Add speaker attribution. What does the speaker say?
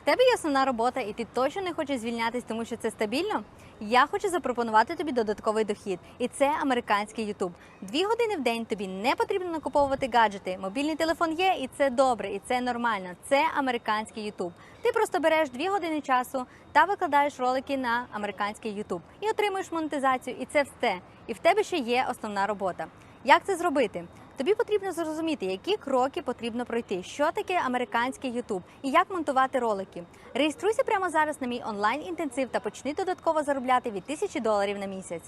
Speaker 1: тебе є основна робота, і ти точно не хочеш звільнятись, тому що це стабільно. Я хочу запропонувати тобі додатковий дохід, і це американський Ютуб. Дві години в день тобі не потрібно накуповувати гаджети. Мобільний телефон є, і це добре, і це нормально. Це американський Ютуб. Ти просто береш дві години часу та викладаєш ролики на американський Ютуб і отримуєш монетизацію, і це все. І в тебе ще є основна робота. Як це зробити? Тобі потрібно зрозуміти, які кроки потрібно пройти, що таке американський Ютуб і як монтувати ролики. Реєструйся прямо зараз на мій онлайн інтенсив та почни додатково заробляти від тисячі доларів на місяць.